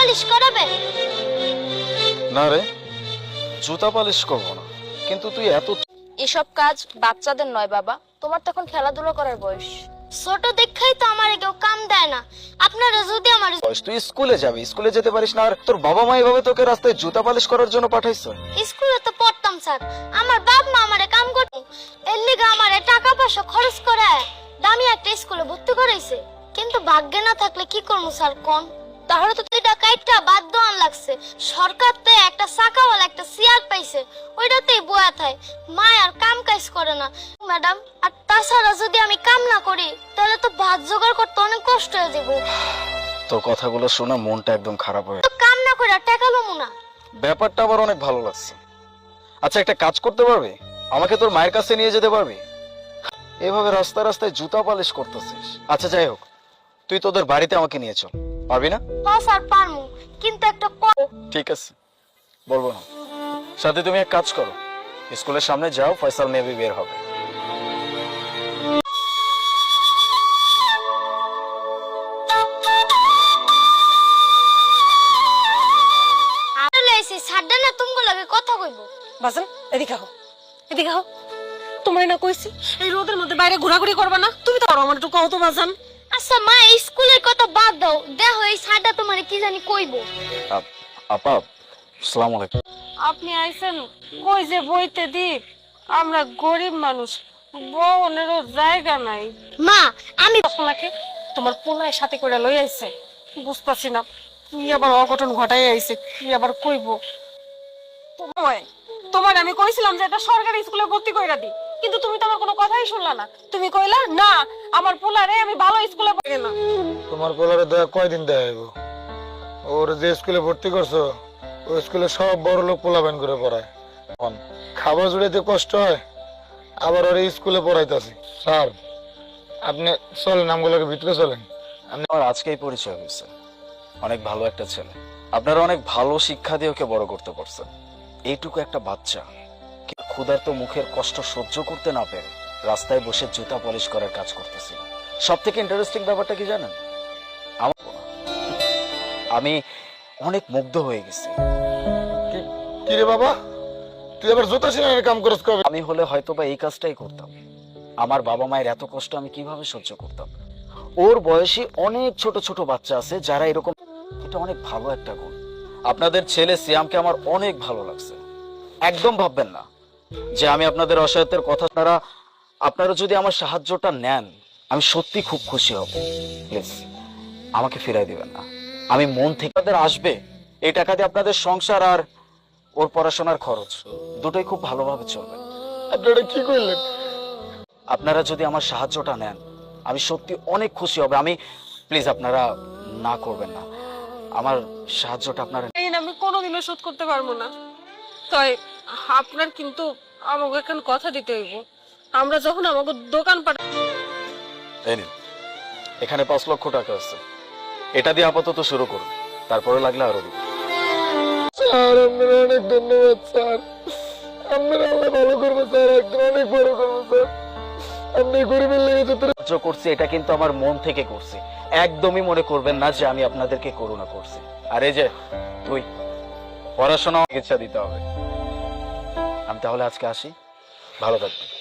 Polish করাবে? না রে জুতা পালিশ করব না। কিন্তু তুই এত এসব কাজ বাচ্চাদের নয় বাবা তোমার তখন খেলাধুলা করার বয়স। ছোট দেখাই তো আমার কেউ কাম দেয় না। আপনারা যদি আমার বয়স তুই স্কুলে যাবি স্কুলে যেতে পারিস না আর তোর বাবা মা এভাবে তোকে রাস্তায় জুতা পালিশ করার জন্য পাঠাইছে? স্কুলে তো পড়তাম স্যার। আমার বাপ মা আমারে কাম করতে এর লিগে আমারে টাকা পয়সা খরচ করে দামি একটা স্কুলে ভর্তি করাইছে। কিন্তু ভাগ্যে না থাকলে কি করব স্যার কোন? তাহলে তো দুইটা কাইটটা বাদ দেওয়ান লাগছে। সরকার তো একটা চাকাওয়ালা একটা চেয়ার পাইছে। ওইটাতেই বয়া থায়। মা আর কাম কাজ করে না। ম্যাডাম আর তাছাড়া যদি আমি কাম না করি তাহলে তো ভাত জোগাড় করতে অনেক কষ্ট হয়ে যাব। তোর কথাগুলো শুনে মনটা একদম খারাপ হয়ে তো কাম না করে টাকা লমু না। ব্যাপারটা আমার অনেক ভালো লাগছে। আচ্ছা একটা কাজ করতে পারবে? আমাকে তোর মায়ের কাছে নিয়ে যেতে পারবে? এভাবে রাস্তায় রাস্তায় জুতা পালিশ করতেছিস। আচ্ছা যাই হোক। তুই তোদের বাড়িতে আমাকে নিয়ে চল। পারবি না? হ্যাঁ স্যার পারমু কিন্তু একটা ঠিক আছে বলব না। সাথে তুমি এক কাজ করো। স্কুলের সামনে যাও ফয়সাল মেবি বের হবে। সাড্ডা না লাগে কথা কইবো? বাজান এদিকে আহো। এদিকে আহো। তোমার না কইছি এই রোদের মধ্যে বাইরে ঘোরাঘুরি করবে না? তুমি তো আমার একটু কও তো বাজান। আচ্ছা মা এই কথা বাদ দাও। দেখো এই তোমারে কি জানি কইবো। আপা আসসালামু আলাইকুম। আপনি আইছেন কই যে বইতে দিক আমরা গরিব মানুষ জায়গা নাই। মা আমি আপনাকে তোমার পোলায় সাথে করে লই আইছে। বুঝতাছি না কি আবার অঘটন ঘটাই আইছে কি আবার কইব। তোমায় তোমার আমি কইছিলাম যে এটা সরকারি স্কুলে ভর্তি কইরা দি কিন্তু তুমি তো আমার কোনো কথাই শুনলা না। তুমি কইলা না আমার পোলারে আমি ভালো স্কুলে পড়ে না তোমার পোলারে দয়া কয়দিন দেয়া ওর যে স্কুলে ভর্তি করছ, ওই স্কুলে সব বড় লোক পোলাবেন করে পড়ায়। খাবার জুড়াইতে কষ্ট হয়, আবার ওর স্কুলে পড়াইতেছি। স্যার, আপনি চলেন, আমগুলোকে ভিতরে চলেন। আমার আজকেই পরিচয় হয়েছে। অনেক ভালো একটা ছেলে। আপনারা অনেক ভালো শিক্ষা দিয়ে ওকে বড় করতে পারছেন। এইটুকু একটা বাচ্চা। ক্ষুধার্ত মুখের কষ্ট সহ্য করতে না পেরে রাস্তায় বসে জুতা পলিশ করার কাজ করতেছিল সব থেকে ইন্টারেস্টিং ব্যাপারটা কি জানেন? আমি অনেক মুগ্ধ হয়ে গেছি। কি? কি রে বাবা? তুই আবার জুতা সিনারের কাম করস কবে? আমি হলে হয়তো বা এই কাজটাই করতাম। আমার বাবা মায়ের এত কষ্ট আমি কীভাবে সহ্য করতাম? ওর বয়সী অনেক ছোট ছোট বাচ্চা আছে যারা এরকম এটা অনেক ভালো একটা গুণ। আপনাদের ছেলে সিয়ামকে আমার অনেক ভালো লাগছে। একদম ভাববেন না যে আমি আপনাদের অসহায়তের কথা আপনারা আপনারা যদি আমার সাহায্যটা নেন আমি সত্যি খুব খুশি হব। প্লিজ আমাকে ফিরাই দিবেন না। আমি মন থেকে আপনাদের আসবে এই টাকা দিয়ে আপনাদের সংসার আর ওর পড়াশোনার খরচ দুটোই খুব ভালোভাবে চলবে। আপনারা কি করলেন? আপনারা যদি আমার সাহায্যটা নেন আমি সত্যি অনেক খুশি হবে। আমি প্লিজ আপনারা না করবেন না। আমার সাহায্যটা আপনারা এই আমি কোনোদিনও শোধ করতে পারব না। তাই আপনার কিন্তু আমাকে এখন কথা দিতে হইব। আমরা যখন আমাকে দোকান পাঠা এই নিন এখানে পাঁচ লক্ষ টাকা আছে। এটা দিয়ে আপাতত শুরু করুন। তারপরে লাগলে আরও স্যার আপনার অনেক ধন্যবাদ স্যার। আপনারা আমাকে ভালো করব স্যার। একদম অনেক বড় করব স্যার। আপনি গরিবের লেগে যত সাহায্য করছি এটা কিন্তু আমার মন থেকে করছি। একদমই মনে করবেন না যে আমি আপনাদেরকে করুণা করছি। আর এই যে তুই পড়াশোনা ইচ্ছা দিতে হবে। আমি তাহলে আজকে আসি। ভালো থাকবেন।